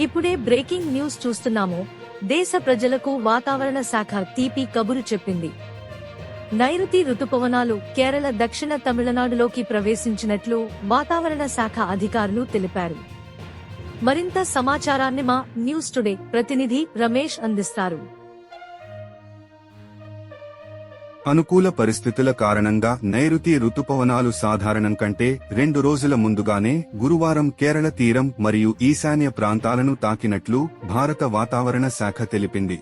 ఇప్పుడే breaking news చూస్తున్నాము. దేశ ప్రజలకు వాతావరణ శాఖ తీపి కబురు చెప్పింది. నైరుతి రుతుపవనాలు కేరళ దక్షిణ తమిళనాడులోకి ప్రవేశించినట్లు వాతావరణ శాఖ అధికారులు తెలిపారు. మరింత సమాచారాన్ని మా న్యూస్ టుడే ప్రతినిధి రమేష్ అందిస్తారు. అనుకూల పరిస్థితుల కారణంగా నైరుతి రుతుపవనాలు సాధారణం కంటే రెండు రోజుల ముందుగానే గురువారం కేరళ తీరం మరియు ఈశాన్య ప్రాంతాలను తాకినట్లు భారత వాతావరణ శాఖ తెలిపింది.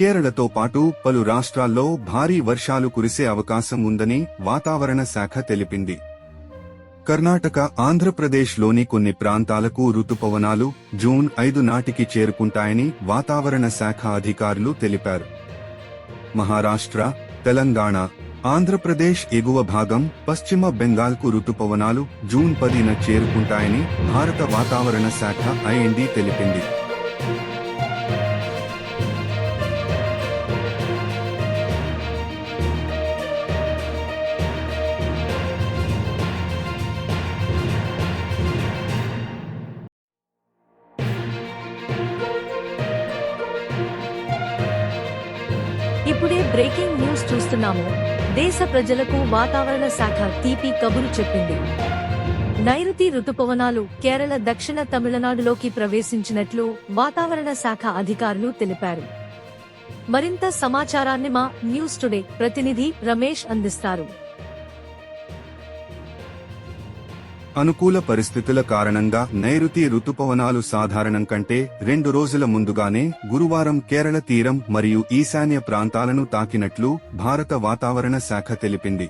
కేరళతో పాటు పలు రాష్ట్రాల్లో భారీ వర్షాలు కురిసే అవకాశం ఉందని వాతావరణ శాఖ తెలిపింది. కర్ణాటక ఆంధ్రప్రదేశ్లోని కొన్ని ప్రాంతాలకు రుతుపవనాలు జూన్ ఐదు నాటికి చేరుకుంటాయని వాతావరణ శాఖ అధికారులు తెలిపారు. మహారాష్ట్ర తెలంగాణ ఆంధ్రప్రదేశ్ ఎగువ భాగం పశ్చిమ బెంగాల్కు రుతుపవనాలు జూన్ పదిన చేరుకుంటాయని భారత వాతావరణ శాఖ ఐఎన్డీ తెలిపింది. ఇప్పుడే బ్రేకింగ్ న్యూస్ చూస్తున్నాము. దేశ ప్రజలకు వాతావరణ శాఖ తీపి కబురు చెప్పింది. నైరుతి రుతుపవనాలు కేరళ దక్షిణ తమిళనాడులోకి ప్రవేశించినట్లు వాతావరణ శాఖ అధికారులు తెలిపారు. మరింత సమాచారాన్ని మా న్యూస్ టుడే ప్రతినిధి రమేష్ అందిస్తారు. అనుకూల పరిస్థితుల కారణంగా నైరుతి రుతుపవనాలు సాధారణం కంటే రెండు రోజుల ముందుగానే గురువారం కేరళ తీరం మరియు ఈశాన్య ప్రాంతాలను తాకినట్లు భారత వాతావరణ శాఖ తెలిపింది.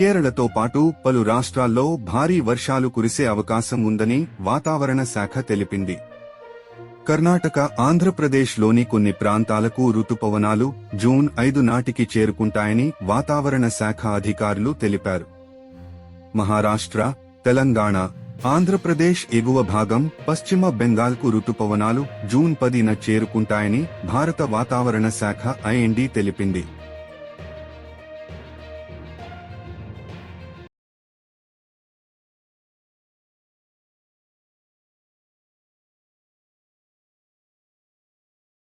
కేరళతో పాటు పలు రాష్ట్రాల్లో భారీ వర్షాలు కురిసే అవకాశం ఉందని వాతావరణ శాఖ తెలిపింది. కర్ణాటక ఆంధ్రప్రదేశ్లోని కొన్ని ప్రాంతాలకు రుతుపవనాలు జూన్ ఐదు నాటికి చేరుకుంటాయని వాతావరణ శాఖ అధికారులు తెలిపారు. మహారాష్ట్ర తెలంగాణ ఆంధ్రప్రదేశ్ ఎగువ భాగం పశ్చిమ బెంగాల్కు రుతుపవనాలు జూన్ పదిన చేరుకుంటాయని భారత వాతావరణ శాఖ ఐఎన్డి తెలిపింది.